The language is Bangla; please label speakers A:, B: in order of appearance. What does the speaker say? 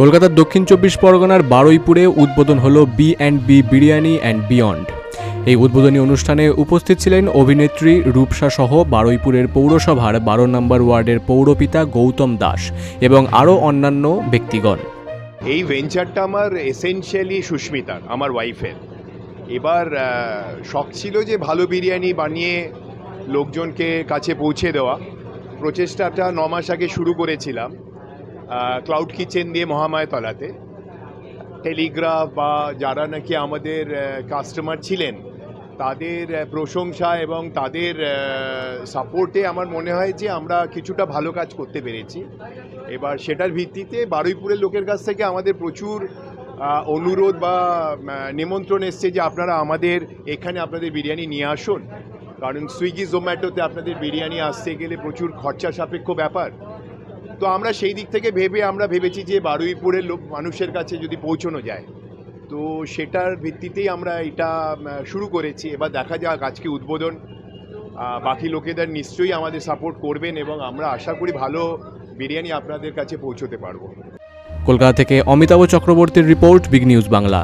A: কলকাতার দক্ষিণ চব্বিশ পরগনার বারুইপুরে উদ্বোধন হলো B and B biryani and beyond. এই উদ্বোধনী অনুষ্ঠানে উপস্থিত ছিলেন অভিনেত্রী রূপসা সহ বারুইপুরের পৌরসভার বারো নম্বর ওয়ার্ডের পৌরপিতা গৌতম দাস এবং আরও অন্যান্য ব্যক্তিগণ।
B: এই ভেঞ্চারটা আমার এসেনশিয়ালি সুস্মিতার, আমার ওয়াইফের এবার শখ ছিল যে ভালো বিরিয়ানি বানিয়ে লোকজনকে কাছে পৌঁছে দেওয়া। প্রচেষ্টাটা ন মাস আগে শুরু করেছিলাম। ক্লাউড কিচেন দিয়ে মহামায়াতলাতে টেলিগ্রাফ বা যারা নাকি আমাদের কাস্টমার ছিলেন, তাদের প্রশংসা এবং তাদের সাপোর্টে আমার মনে হয় যে আমরা কিছুটা ভালো কাজ করতে পেরেছি। এবার সেটার ভিত্তিতে বারুইপুরের লোকের কাছ থেকে আমাদের প্রচুর অনুরোধ বা নিমন্ত্রণ এসছে যে আপনারা আমাদের এখানে আপনাদের বিরিয়ানি নিয়ে আসুন। কারণ সুইগি জোম্যাটোতে আপনাদের বিরিয়ানি আসতে গেলে প্রচুর খরচা সাপেক্ষ ব্যাপার। তো আমরা সেই দিক থেকে ভেবে আমরা ভেবেছি যে বারুইপুরের লোক, মানুষের কাছে যদি পৌঁছানো যায়, তো সেটার ভিত্তিতেই আমরা এটা শুরু করেছি। এবার দেখা যাক আজকে উদ্বোধন। বাকি লোকেদের নিশ্চয়ই আমাদের সাপোর্ট করবেন এবং আমরা আশা করি ভালো বিরিয়ানি আপনাদের কাছে পৌঁছতে পারব।
A: কলকাতা থেকে অমিতাভ চক্রবর্তীর রিপোর্ট, বিগ নিউজ বাংলা।